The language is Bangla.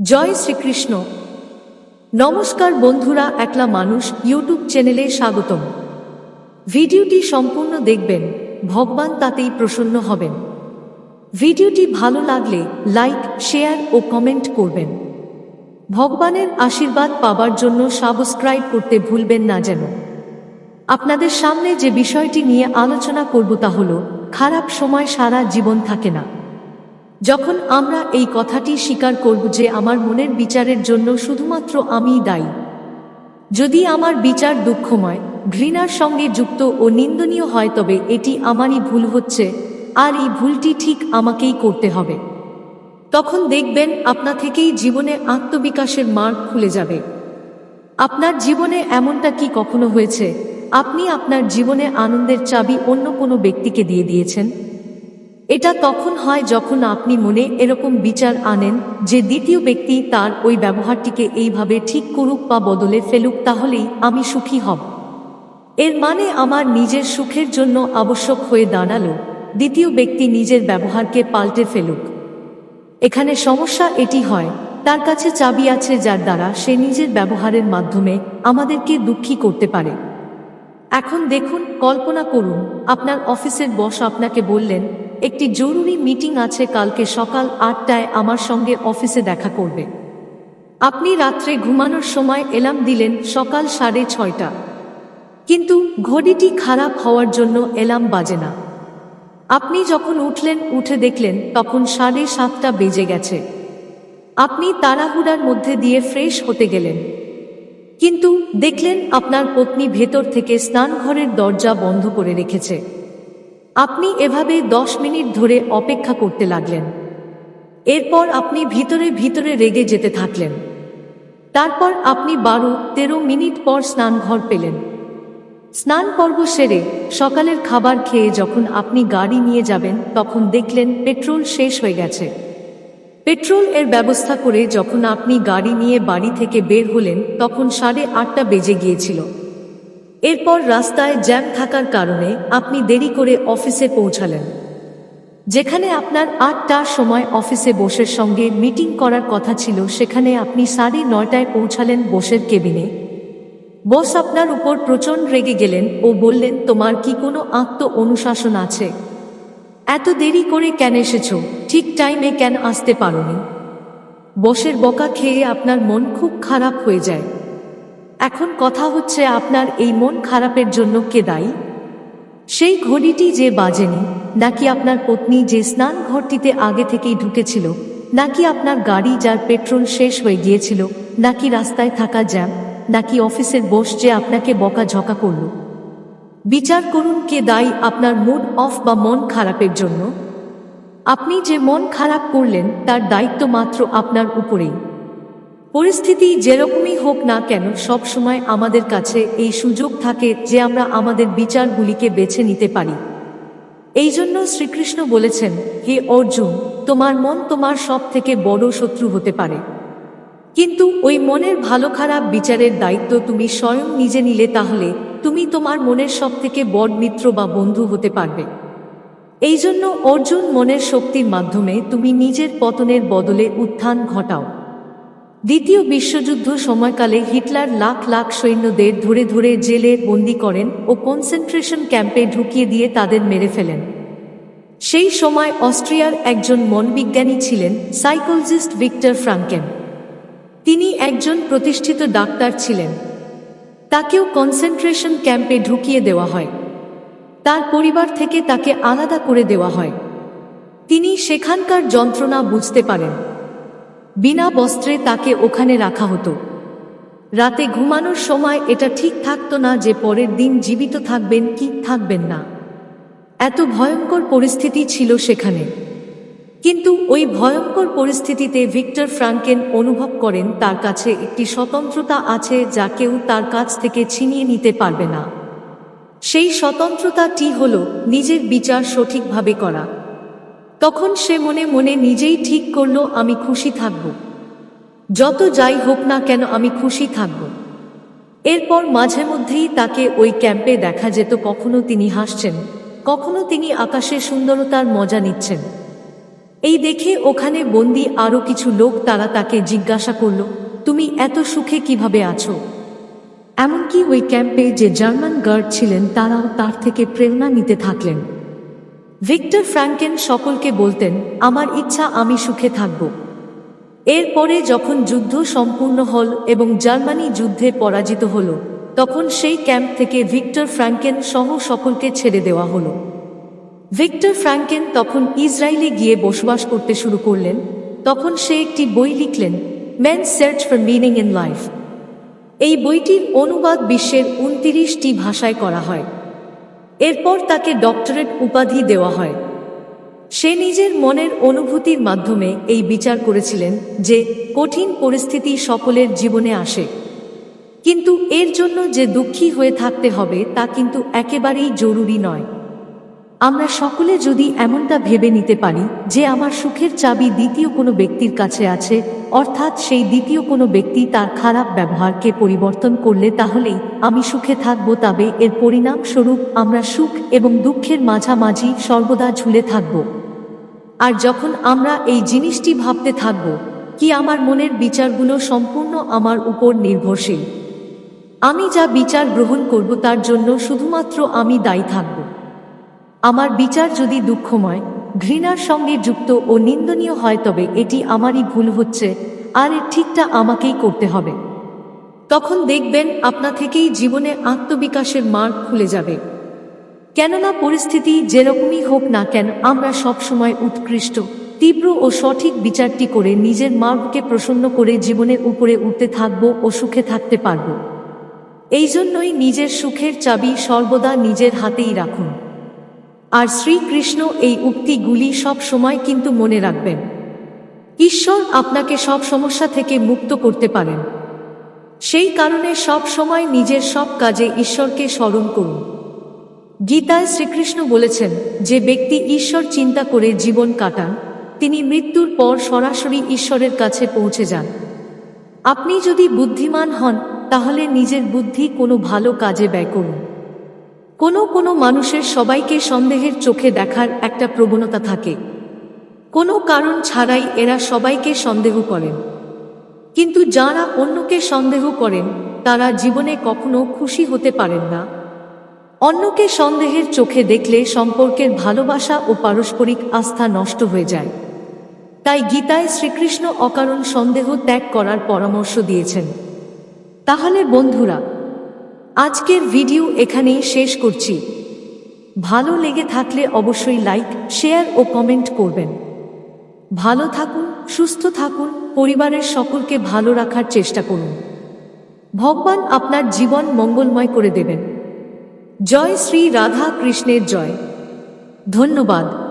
জয় শ্রীকৃষ্ণ। নমস্কার বন্ধুরা, একলা মানুষ ইউটিউব চ্যানেলে স্বাগতম। ভিডিওটি সম্পূর্ণ দেখবেন, ভগবান তাতেই প্রসন্ন হবেন। ভিডিওটি ভালো লাগলে লাইক, শেয়ার ও কমেন্ট করবেন। ভগবানের আশীর্বাদ পাবার জন্য সাবস্ক্রাইব করতে ভুলবেন না যেন। আপনাদের সামনে যে বিষয়টি নিয়ে আলোচনা করব তা হল, খারাপ সময় সারা জীবন থাকে না। যখন আমরা এই কথাটি স্বীকার করব যে আমার মনের বিচারের জন্য শুধুমাত্র আমিই দায়ী। যদি আমার বিচার দুঃখময়, ঘৃণার সঙ্গে যুক্ত ও নিন্দনীয় হয়, তবে এটি আমারই ভুল হচ্ছে, আর এই ভুলটি ঠিক আমাকেই করতে হবে। তখন দেখবেন আপনা থেকেই জীবনে আত্মবিকাশের মার্গ খুলে যাবে। আপনার জীবনে এমনটা কি কখনো হয়েছে? আপনি আপনার জীবনে আনন্দের চাবি অন্য কোনো ব্যক্তিকে দিয়ে দিয়েছেন? এটা তখন হয় যখন আপনি মনে এরকম বিচার আনেন যে দ্বিতীয় ব্যক্তি তার ওই ব্যবহারটিকে এইভাবে ঠিক করুক বা বদলে ফেলুক তাহলেই আমি সুখী হব। এর মানে আমার নিজের সুখের জন্য আবশ্যক হয়ে দাঁড়াল। দ্বিতীয় ব্যক্তি নিজের ব্যবহারকে পাল্টে ফেলুক। এখানে সমস্যা এটি হয়, তার কাছে চাবি আছে যার দ্বারা সে নিজের ব্যবহারের মাধ্যমে আমাদেরকে দুঃখী করতে পারে। এখন দেখুন, কল্পনা করুন, আপনার অফিসের বস আপনাকে বললেন একটি জরুরি মিটিং আছে কালকে সকাল আটটায় আমার সঙ্গে অফিসে দেখা করবে। আপনি রাত্রে ঘুমানোর সময় এলাম দিলেন সকাল সাড়ে ছয়টা। কিন্তু ঘড়িটি খারাপ হওয়ার জন্য এলাম বাজে না। আপনি যখন উঠলেন, উঠে দেখলেন তখন সাড়ে সাতটা বেজে গেছে। আপনি তাড়াহুড়ার মধ্যে দিয়ে ফ্রেশ হতে গেলেন। কিন্তু দেখলেন আপনার পত্নী ভেতর থেকে স্নানঘরের দরজা বন্ধ করে রেখেছে। আপনি এভাবে দশ মিনিট ধরে অপেক্ষা করতে লাগলেন। এরপর আপনি ভিতরে ভিতরে রেগে যেতে থাকলেন। তারপর আপনি বারো, তেরো মিনিট পর স্নানঘর পেলেন। স্নান পর্ব সেরে সকালের খাবার খেয়ে যখন আপনি গাড়ি নিয়ে যাবেন, তখন দেখলেন পেট্রোল শেষ হয়ে গেছে। পেট্রোল এর ব্যবস্থা করে যখন আপনি গাড়ি নিয়ে বাড়ি থেকে বের হলেন, তখন সাড়ে আটটা বেজে গিয়েছিল। এরপর রাস্তায় জ্যাম থাকার কারণে আপনি দেরি করে অফিসে পৌঁছালেন। যেখানে আপনার আটটার সময় অফিসে বসের সঙ্গে মিটিং করার কথা ছিল, সেখানে আপনি সাড়ে নয়টায় পৌঁছালেন বসের কেবিনে। বস আপনার উপর প্রচণ্ড রেগে গেলেন ও বললেন, তোমার কি কোনো আত্ম অনুশাসন আছে? এত দেরি করে কেন এসেছ? ঠিক টাইমে কেন আসতে পারোনি? বসের বকা খেয়ে আপনার মন খুব খারাপ হয়ে যায়। এখন কথা হচ্ছে আপনার এই মন খারাপের জন্য কে দায়ী? সেই ঘড়িটি যে বাজেনি, নাকি আপনার পত্নী যে স্নান ঘরটিতে আগে থেকেই ঢুকেছিল, নাকি আপনার গাড়ি যার পেট্রোল শেষ হয়ে গিয়েছিল, নাকি রাস্তায় থাকা জ্যাম, নাকি অফিসের বস যে আপনাকে বকাঝকা করল? বিচার করুন কে দায়ী আপনার মুড অফ বা মন খারাপের জন্য? আপনি যে মন খারাপ করলেন, তার দায়িত্ব মাত্র আপনার উপরেই। পরিস্থিতি যেরকমই হোক না কেন, সব সময় আমাদের কাছে এই সুযোগ থাকে যে আমরা আমাদের বিচারগুলিকে বেছে নিতে পারি। এই জন্য শ্রীকৃষ্ণ বলেছেন, হে অর্জুন, তোমার মন তোমার সব থেকে বড় শত্রু হতে পারে। কিন্তু ওই মনের ভালো খারাপ বিচারের দায়িত্ব তুমি স্বয়ং নিজে নিলে তাহলে তুমি তোমার মনের সব থেকে বড় মিত্র বা বন্ধু হতে পারবে। এই জন্য অর্জুন মনের শক্তির মাধ্যমে তুমি নিজের পতনের বদলে উত্থান ঘটাও। দ্বিতীয় বিশ্বযুদ্ধ সময়কালে হিটলার লাখ লাখ সৈন্যদের ধরে ধরে জেলে বন্দি করেন ও কনসেন্ট্রেশন ক্যাম্পে ঢুকিয়ে দিয়ে তাদের মেরে ফেলেন। সেই সময় অস্ট্রিয়ার একজন মনবিজ্ঞানী ছিলেন সাইকোলজিস্ট ভিক্টর ফ্রাঙ্কেন। তিনি একজন প্রতিষ্ঠিত ডাক্তার ছিলেন। তাকেও কনসেন্ট্রেশন ক্যাম্পে ঢুকিয়ে দেওয়া হয়। তার পরিবার থেকে তাকে আলাদা করে দেওয়া হয়। তিনি সেখানকার যন্ত্রণা বুঝতে পারেন। বিনা বস্ত্রে তাকে ওখানে রাখা হতো। রাতে ঘুমানোর সময় এটা ঠিক থাকতো না যে পরের দিন জীবিত থাকবেন কি থাকবেন না। এত ভয়ঙ্কর পরিস্থিতি ছিল সেখানে। কিন্তু ওই ভয়ঙ্কর পরিস্থিতিতে ভিক্টর ফ্রাঙ্কেন অনুভব করেন তার কাছে একটি স্বতন্ত্রতা আছে যা কেউ তার কাছ থেকে ছিনিয়ে নিতে পারবে না। সেই স্বতন্ত্রতাটি হল নিজের বিচার সঠিকভাবে করা। তখন সে মনে মনে নিজেই ঠিক করল, আমি খুশি থাকব। যত যাই হোক না কেন, আমি খুশি থাকব। এরপর মাঝে মধ্যেই তাকে ওই ক্যাম্পে দেখা যেত, কখনো তিনি হাসছেন, কখনো তিনি আকাশের সুন্দরতার মজা নিচ্ছেন। এই দেখে ওখানে বন্দি আরও কিছু লোক তারা তাকে জিজ্ঞাসা করল, তুমি এত সুখে কীভাবে আছো? এমনকি ওই ক্যাম্পে যে জার্মান গার্ড ছিলেন, তারাও তার থেকে প্রেরণা নিতে থাকলেন। ভিক্টর ফ্র্যাঙ্কেন সকলকে বলতেন, আমার ইচ্ছা, আমি সুখে থাকব। এরপরে যখন যুদ্ধ সম্পূর্ণ হল এবং জার্মানি যুদ্ধে পরাজিত হল, তখন সেই ক্যাম্প থেকে ভিক্টর ফ্র্যাঙ্কেন সহ সকলকে ছেড়ে দেওয়া হলো। ভিক্টর ফ্র্যাঙ্কেন তখন ইসরায়েলে গিয়ে বসবাস করতে শুরু করলেন। তখন সে একটি বই লিখলেন man search for meaning in life এই বইটির অনুবাদ বিশ্বের উনতিরিশটি ভাষায় করা হয়। এরপর তাকে ডক্টরেট উপাধি দেওয়া হয়। সে নিজের মনের অনুভূতির মাধ্যমে এই বিচার করেছিলেন যে কঠিন পরিস্থিতি সকলের জীবনে আসে। কিন্তু এর জন্য যে দুঃখী হয়ে থাকতে হবে তা কিন্তু একেবারেই জরুরি নয়। আমরা সকলে যদি এমনটা ভেবে নিতে পারি যে আমার সুখের চাবি দ্বিতীয় কোনো ব্যক্তির কাছে আছে, অর্থাৎ সেই দ্বিতীয় কোনো ব্যক্তি তার খারাপ ব্যবহারকে পরিবর্তন করলে তাহলেই আমি সুখে থাকব, তবে এর পরিণাম স্বরূপ আমরা সুখ এবং দুঃখের মাঝামাঝি সর্বদা ঝুলে থাকব। আর যখন আমরা এই জিনিসটি ভাবতে থাকব, কি আমার মনের বিচারগুলো সম্পূর্ণ আমার উপর নির্ভরশীল? আমি যা বিচার গ্রহণ করব তার জন্য শুধুমাত্র আমি দায়ী থাকব। আমার বিচার যদি দুঃখময়, ঘৃণার সঙ্গে যুক্ত ও নিন্দনীয় হয় তবে এটি আমারই ভুল হচ্ছে, আর এর ঠিকটা আমাকেই করতে হবে। তখন দেখবেন আপনা থেকেই জীবনে আত্মবিকাশের মার্গ খুলে যাবে। কেননা পরিস্থিতি যেরকমই হোক না কেন, আমরা সবসময় উৎকৃষ্ট, তীব্র ও সঠিক বিচারটি করে নিজের মার্গকে প্রসন্ন করে জীবনের উপরে উঠতে থাকব ও সুখে থাকতে পারব। এই জন্যই নিজের সুখের চাবি সর্বদা নিজের হাতেই রাখুন। আর শ্রীকৃষ্ণ এই উক্তিগুলি সব সময় কিন্তু মনে রাখবেন। ঈশ্বর আপনাকে সব সমস্যা থেকে মুক্ত করতে পারেন। সেই কারণে সব সময় নিজের সব কাজে ঈশ্বরকে স্মরণ করুন। গীতায় শ্রীকৃষ্ণ বলেছেন, যে ব্যক্তি ঈশ্বর চিন্তা করে জীবন কাটান, তিনি মৃত্যুর পর সরাসরি ঈশ্বরের কাছে পৌঁছে যান। আপনি যদি বুদ্ধিমান হন, তাহলে নিজের বুদ্ধি কোনো ভালো কাজে ব্যয় করুন। কোনো কোনো মানুষের সবাইকে সন্দেহের চোখে দেখার একটা প্রবণতা থাকে। কোনো কারণ ছাড়াই এরা সবাইকে সন্দেহ করেন। কিন্তু যারা অন্যকে সন্দেহ করেন, তারা জীবনে কখনো খুশি হতে পারেন না। অন্যকে সন্দেহের চোখে দেখলে সম্পর্কের ভালোবাসা ও পারস্পরিক আস্থা নষ্ট হয়ে যায়। তাই গীতায় শ্রীকৃষ্ণ অকারণ সন্দেহ ত্যাগ করার পরামর্শ দিয়েছেন। তাহলে বন্ধুরা আজকের ভিডিও এখানেই শেষ করছি। ভালো লেগে থাকলে অবশ্যই লাইক, শেয়ার ও কমেন্ট করবেন। ভালো থাকুন, সুস্থ থাকুন, পরিবারের সকলকে ভালো রাখার চেষ্টা করুন। ভগবান আপনার জীবন মঙ্গলময় করে দেবেন। জয় শ্রী রাধা কৃষ্ণের জয়। ধন্যবাদ।